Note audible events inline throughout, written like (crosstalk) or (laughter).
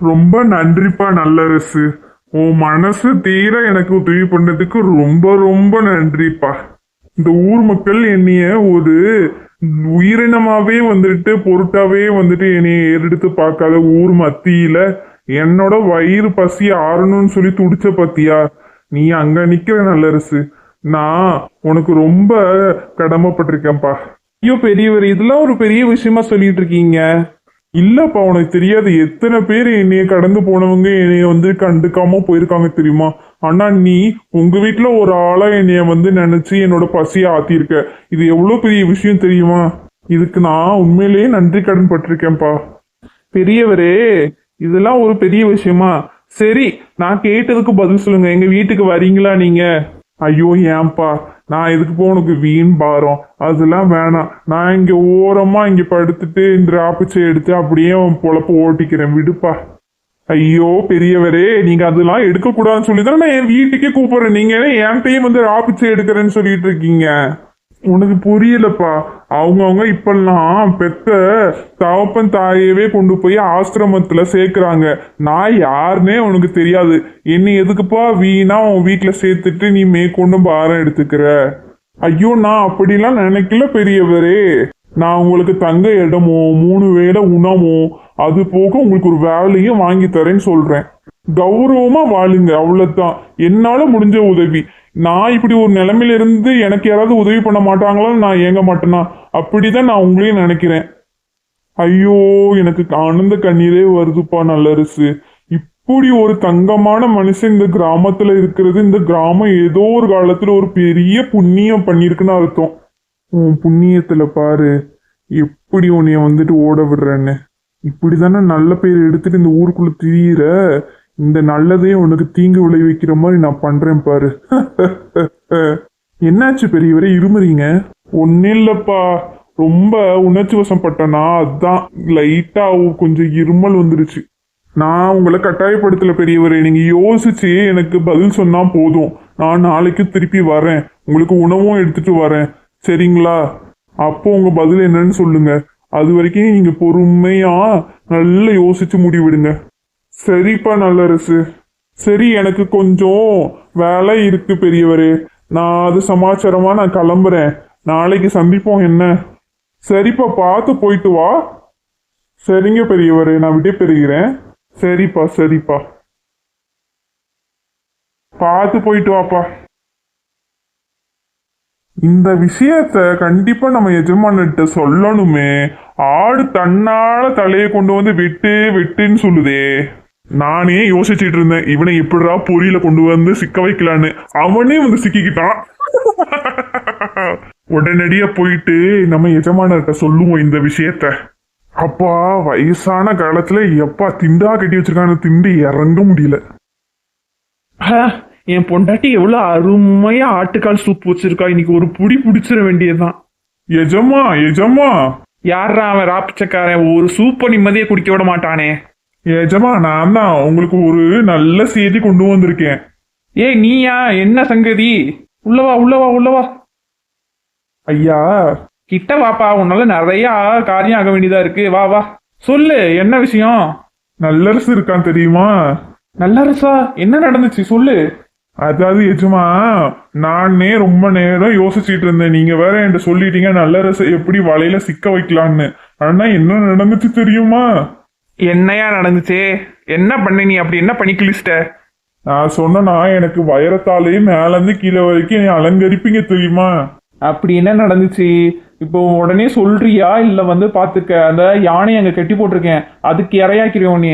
ரொம்ப நன்றிப்பா நல்லரசு. உன் மனசு தீர எனக்கு உதவி பண்ணதுக்கு ரொம்ப ரொம்ப நன்றிப்பா. இந்த ஊர் மக்கள் என்னைய ஒரு உயிரினமாவே வந்துட்டு பொருட்டாவே வந்துட்டு என்னைய ஏறெடுத்து பார்க்காத ஊர் மத்தியில என்னோட வயிறு பசி ஆறணும்னு சொல்லி துடிச்ச பத்தியா? நீ அங்க நிக்கிற நல்லரசு. நான் உனக்கு ரொம்ப கடமைப்பட்டிருக்கேன்ப்பா. ஐயோ பெரியவர் இதெல்லாம் ஒரு பெரிய விஷயமா சொல்லிட்டு இருக்கீங்க. இல்லப்பா உனக்கு தெரியாது. எத்தனை பேர் என்னைய கடந்து போனவங்க என்னைய வந்து கண்டுக்காம போயிருக்காங்க தெரியுமா? ஆனா நீ உங்க வீட்டுல ஒரு ஆளா என்னைய வந்து நினைச்சு என்னோட பசியை ஆத்திருக்க. இது எவ்வளவு பெரிய விஷயம் தெரியுமா? இதுக்கு நான் உண்மையிலேயே நன்றி கடன் பட்டிருக்கேன்ப்பா. பெரியவரே இதெல்லாம் ஒரு பெரிய விஷயமா? சரி நான் கேட்டதுக்கு பதில் சொல்லுங்க. எங்க வீட்டுக்கு வரீங்களா நீங்க? ஐயோ ஏன்பா? நான் எதுக்கு போ உனக்கு வீண் பாரம். அதெல்லாம் வேணாம். நான் இங்க ஓரமா இங்க படுத்துட்டு இந்த ஆப்பிச்சை எடுத்து அப்படியே அவன் பொழப்ப ஓட்டிக்கிறேன். விடுப்பா. ஐயோ பெரியவரே நீங்க அதெல்லாம் எடுக்க கூடாதுன்னு சொல்லி தான் நான் என் வீட்டுக்கே கூப்பிடுறேன். நீங்க என்கிட்டயே வந்து ஆப்பிச்சை எடுக்கிறேன்னு சொல்லிட்டு இருக்கீங்க? உனக்கு புரியலப்பா. அவங்கவுங்க இப்பெல்லாம் பெத்த தகப்பன் தாயவே கொண்டு போய் ஆசிரமத்துல சேர்க்குறாங்க. நான் யாருன்னே உனக்கு தெரியாது. என்னை எதுக்குப்பா வீணா உன் வீட்டுல சேர்த்துட்டு நீ மேற்கொண்டு பாரம் எடுத்துக்கிற? ஐயோ நான் அப்படிலாம் நினைக்கல பெரியவரே. நான் உங்களுக்கு தங்க இடமோ மூணு வேளை உணவோ அது போக உங்களுக்கு ஒரு வேலையும் வாங்கி தரேன்னு சொல்றேன். கௌரவமா வாழுங்க அவ்வளவுதான். என்னால முடிஞ்ச உதவி. நான் இப்படி ஒரு நிலைமையில இருந்து எனக்கு யாராவது உதவி பண்ண மாட்டாங்களான்னு நான் ஏங்க மாட்டேனா? அப்படிதான் நான் உங்களையும் நினைக்கிறேன். ஐயோ எனக்கு ஆனந்த கண்ணீரே வருதுப்பா நல்லரசு. இப்படி ஒரு தங்கமான மனுஷன் இந்த கிராமத்துல இருக்கிறது இந்த கிராமம் ஏதோ ஒரு காலத்துல ஒரு பெரிய புண்ணியம் பண்ணிருக்குன்னு அர்த்தம். உன் புண்ணியத்துல பாரு எப்படி உன்னைய வந்துட்டு ஓட விடுறேன்னு. இப்படிதானே நல்ல பேர் எடுத்துட்டு இந்த ஊருக்குள்ள திரியிற? இந்த நல்லதே உனக்கு தீங்கு விளைவிக்கிற மாதிரி நான் பண்றேன் பாரு. என்னாச்சு பெரியவரே இருமுறீங்க? ஒன்னும் இல்லப்பா. ரொம்ப உணர்ச்சி வசப்பட்டனா அதான். லைட்டா கொஞ்சம் இருமல் வந்துருச்சு. நான் உங்களை கட்டாயப்படுத்தல பெரியவரே. நீங்க யோசிச்சு எனக்கு பதில் சொன்னா போதும். நான் நாளைக்கு திருப்பி வரேன். உங்களுக்கு உணவும் எடுத்துட்டு வரேன். சரிங்களா? அப்போ உங்க பதில் என்னன்னு சொல்லுங்க. அது வரைக்கும் நீங்க பொறுமையா நல்லா யோசிச்சு முடிவிடுங்க. சரிப்பா நல்லரசு. சரி எனக்கு கொஞ்சம் வேலை இருக்கு பெரியவரே. நான் அது சமாச்சாரமா நான் கிளம்புறேன். நாளைக்கு சந்திப்போம் என்ன? சரிப்பா பார்த்து போயிட்டு வா. சரிங்க பெரியவரே நான் விடை பெறுகிறேன். சரிப்பா சரிப்பா. பார்த்து போயிட்டு வாப்பா. இந்த விஷயத்த கண்டிப்பா நம்ம எஜமானிட்ட சொல்லணுமே. ஆடு தன்னால தலையை கொண்டு வந்து விட்டு விட்டுன்னு சொல்லுதே. நானே யோசிச்சிட்டு இருந்தேன் இவனை எப்படிடா பொரியில கொண்டு வந்து சிக்க வைக்கலான்னு. அவனே வந்து சிக்கிக்கிட்டான். (laughs) உடனடியா போயிட்டு நம்ம எஜமானர்கிட்ட சொல்லுவோம் இந்த விஷயத்த. அப்பா வயசான காலத்துல எப்பா திண்டா கட்டி வச்சிருக்கான திண்டு இறங்க முடியல. என் பொண்டாட்டி எவ்வளவு அருமையா ஆட்டுக்கால் சூப் வச்சிருக்கா. இன்னைக்கு ஒரு புடி புடிச்சிட வேண்டியதுதான். எஜமா எஜமா. யாரா அவன் ராப்பிச்சக்காரன்? ஒரு சூப்பை நிம்மதியை குடிக்க விட மாட்டானே. எஜமா நான் தான் உங்களுக்கு ஒரு நல்ல செய்தி கொண்டு வந்திருக்கேன். ஏய் நீயா? என்ன சங்கதி? உள்ளவா உள்ளவா உள்ளவா? ஐயா கிட்ட வாப்பா. உன்னால நிறைய காரியம் ஆக வேண்டியதா இருக்கு. வா வா. சொல்லு என்ன விஷயம்? நல்லரசு இருக்கான் தெரியுமா? நல்லரசா? என்ன நடந்துச்சு? சொல்லு. அதாவது எஜமா நானே ரொம்ப நேரம் யோசிச்சிட்டு இருந்தேன். நீங்க வேற என்கிட்ட சொல்லிட்டீங்க நல்லரசு எப்படி வலையில சிக்க வைக்கலான்னு ஆனா என்ன நடந்துச்சு தெரியுமா? என்னையா நடந்துச்சு? என்ன பண்ண நீ அப்படி? என்ன பண்ணி கிழிச்சிட்ட நான் சொன்னனா எனக்கு வைரத்தாலேயே மேல இருந்து கீழே வரைக்கும் நீ அலங்கரிப்பீங்க தெரியுமா? அப்படி என்ன நடந்துச்சு? இப்போ உடனே சொல்றியா? இல்ல வந்து பாத்துக்க. அந்த யானை அங்க கட்டி போட்டிருக்கேன். அதுக்கு இரையாக்கிறோம் நீ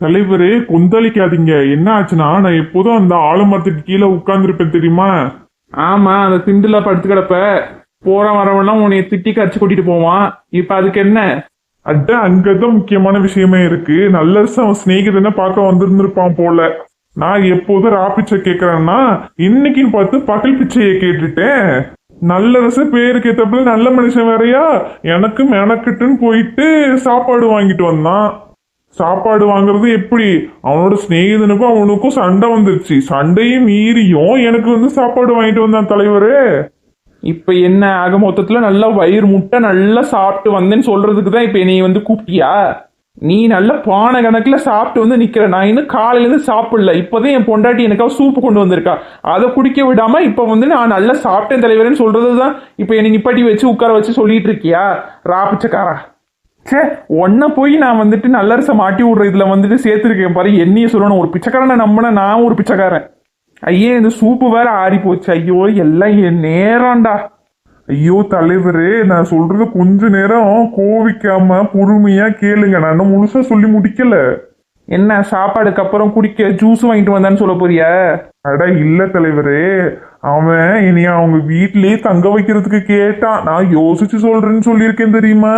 தலைவரே கொந்தளிக்காதீங்க. என்ன ஆச்சுன்னா நான் எப்போதும் அந்த ஆலமரத்துக்கு கீழே உட்கார்ந்துருப்பேன் தெரியுமா? ஆமா அந்த திண்டுல படுத்து கிடப்ப. போற வரவெல்லாம் உன்னை திட்டி கரைச்சு கூட்டிட்டு போவான். இப்ப அதுக்கு என்ன? அட அங்கதான் முக்கியமான விஷயமே இருக்கு. நல்லரசு அவன் சிநேகிதனை பார்க்க வந்திருந்திருப்பான் போல. நான் எப்போதும் ராப்பிச்சை கேட்கறேன்னா இன்னைக்குன்னு பார்த்து பகல் பிச்சையை கேட்டுட்டேன். நல்லரசு பேருக்கு ஏத்தப்பல நல்ல மனுஷன் வேறயா? எனக்கு மெனக்கிட்டுன்னு போயிட்டு சாப்பாடு வாங்கிட்டு வந்தான். சாப்பாடு வாங்குறது எப்படி? அவனோட சிநேகிதனுக்கும் அவனுக்கும் சண்டை வந்துருச்சு. சண்டையும் மீறியும் எனக்கு வந்து சாப்பாடு வாங்கிட்டு வந்தான் தலைவரே. இப்போ என்ன? ஆக மொத்தத்தில் நல்லா வயிறு முட்டை நல்லா சாப்பிட்டு வந்தேன்னு சொல்கிறதுக்கு தான் இப்போ நீ வந்து கூப்பிட்டியா? நீ நல்ல பானை கணக்கில் சாப்பிட்டு வந்து நிற்கிற நான் இன்னும் காலையிலேருந்து சாப்பிடல. இப்போதான் என் பொண்டாட்டி எனக்காக சூப்பு கொண்டு வந்திருக்கா. அதை குடிக்க விடாமல் இப்போ வந்து நான் நல்லா சாப்பிட்டேன் தலைவரேன்னு சொல்கிறது தான் இப்போ என்னை நிப்பாட்டி வச்சு உட்கார வச்சு சொல்லிட்டு இருக்கியா? ராபிச்சக்காரா ச்சே ஒன்றை போய் நான் வந்துட்டு நல்லரசை மாட்டி விடுற இதில் வந்துட்டு சேர்த்துருக்கேன் பாரு. என்னையே சொல்லணும். ஒரு பிச்சைக்காரனை நம்பின நான் ஒரு பிச்சைக்காரன். ஐயே இந்த சூப்பு வேற ஆறி போச்சு ஐயோ எல்லாம் என் நேரம்டா. ஐயோ தலைவரே நான் சொல்றது கொஞ்ச நேரம் கோவிக்காம பொறுமையா கேளுங்க. நான் இன்னும் முழுசா சொல்லி முடிக்கல. என்ன சாப்பாடுக்கு அப்புறம் குடிக்க ஜூஸ் வாங்கிட்டு வந்தான்னு சொல்ல போறியா? அட இல்ல தலைவரே. அவன் இனி அவங்க வீட்லயே தங்க வைக்கிறதுக்கு கேட்டான். நான் யோசிச்சு சொல்றேன்னு சொல்லியிருக்கேன் தெரியுமா?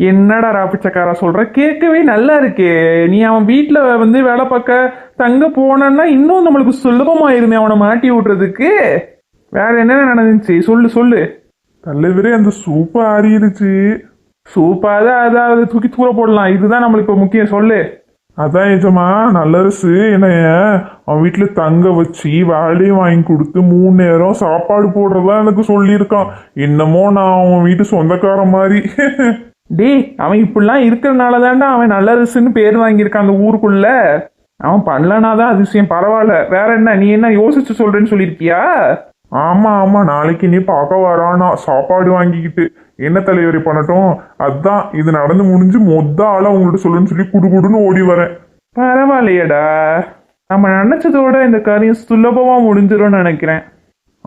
என்னடா ராப்பிச்சக்காரா சொல்ற? கேட்கவே நல்லா இருக்கே. நீ அவன் வீட்டில் வந்து வேலை பார்க்க தங்க போனன்னா இன்னும் நம்மளுக்கு சுலபமாயிருமே அவனை மாட்டி விடுறதுக்கு. வேற என்ன நடந்துச்சு? சொல்லு சொல்லு. தலைவரே அந்த சூப்பு ஆறிடுச்சு. சூப்பாக அதாவது தூக்கி தூர போடலாம். இதுதான் நம்மளுக்கு இப்போ முக்கியம். சொல்லு. அதான் ஏஜமா நல்லரசு என்னைய அவன் வீட்டுல தங்க வச்சு வேலையும் வாங்கி கொடுத்து மூணு நேரம் சாப்பாடு போடுறதா எனக்கு சொல்லியிருக்கான். என்னமோ நான் அவன் வீட்டு சொந்தக்கார மாதிரி. (laughs) டேய் அவன் இப்படிலாம் இருக்கிறனால தான்டா அவன் நல்லரசுன்னு பேர் வாங்கியிருக்கான் அந்த ஊருக்குள்ள. அவன் பண்ணலனா தான் அதிசயம் பரவாயில்ல. வேற என்ன நீ என்ன யோசிச்சு சொல்றேன்னு சொல்லியிருக்கியா? ஆமா ஆமா நாளைக்கு நீ பார்க்க வரானா சாப்பாடு வாங்கிக்கிட்டு. என்ன தலைவரி பண்ணட்டும்? அதான் இது நடந்து முடிஞ்சு மொத்த ஆளா அவங்கள்ட்ட சொல்லுன்னு சொல்லி குடுகுடுன்னு ஓடி வரேன். பரவாயில்லையேடா. நம்ம நினைச்சதோட இந்த காரியம் சுலபமா முடிஞ்சிரும்னு நினைக்கிறேன்.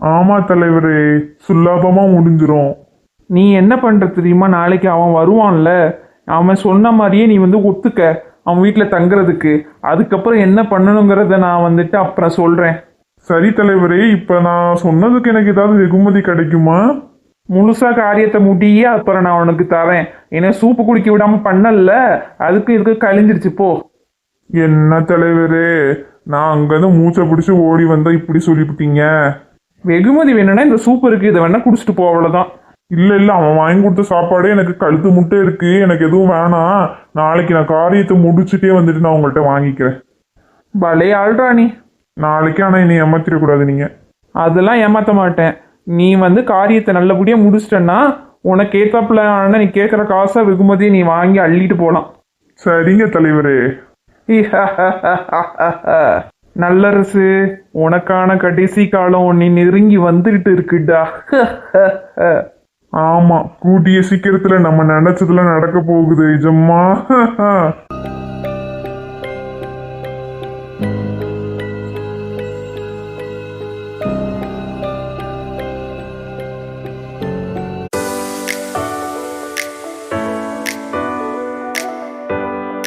ஆமா தலைவரே சுலபமா முடிஞ்சிரும். நீ என்ன பண்ற தெரியுமா? நாளைக்கு அவன் வருவான்ல. அவன் சொன்ன மாதிரியே நீ வந்து ஒத்துக்க. அவன் வீட்டில் தங்குறதுக்கு. அதுக்கப்புறம் என்ன பண்ணணுங்கிறத நான் வந்துட்டு அப்புறம் சொல்றேன். சரி தலைவரே இப்ப நான் சொன்னதுக்கு எனக்கு ஏதாவது வெகுமதி கிடைக்குமா? முழுசா காரியத்தை முடிய அப்புறம் நான் உனக்கு தரேன். ஏன்னா சூப்பு குடிக்க விடாம பண்ணல. அதுக்கு இதுக்கு கழிஞ்சிருச்சு போ. என்ன தலைவரே? நான் அங்கிருந்து மூச்சை பிடிச்சு ஓடி வந்தா இப்படி சொல்லிவிட்டீங்க? வெகுமதி வேணும்னா இந்த சூப் இருக்கு. இதை வேணா குடிச்சிட்டு போ அவ்வளவுதான். இல்ல இல்ல அவன் வாங்கி கொடுத்த சாப்பாடே எனக்கு கழுத்து முட்டை இருக்கு. எனக்கு எதுவும் வேணாம். நாளைக்கு நான் காரியத்தை முடிச்சுட்டே வந்துட்டு நான் உங்கள்கிட்ட வாங்கிக்கிறேன். பலே ஆள்றா நீ நாளைக்கு ஆனா என்னை ஏமாத்திடக்கூடாது நீங்க. அதெல்லாம் ஏமாத்த மாட்டேன். நீ வந்து காரியத்தை நல்லபடியா முடிச்சிட்டன்னா உனக்கு ஏத்தாப்புல ஆனா நீ கேட்குற காசை வெகுமதியை நீ வாங்கி அள்ளிட்டு போகலாம் சரிங்க தலைவரே. (laughs) நல்லரசு உனக்கான கடைசி காலம் நீ நெருங்கி வந்துகிட்டு இருக்குடா. (laughs) ஆமா கூட்டிய சீக்கிரத்துல நம்ம நினைச்சதுல நடக்க போகுது நிஜமா (laughs)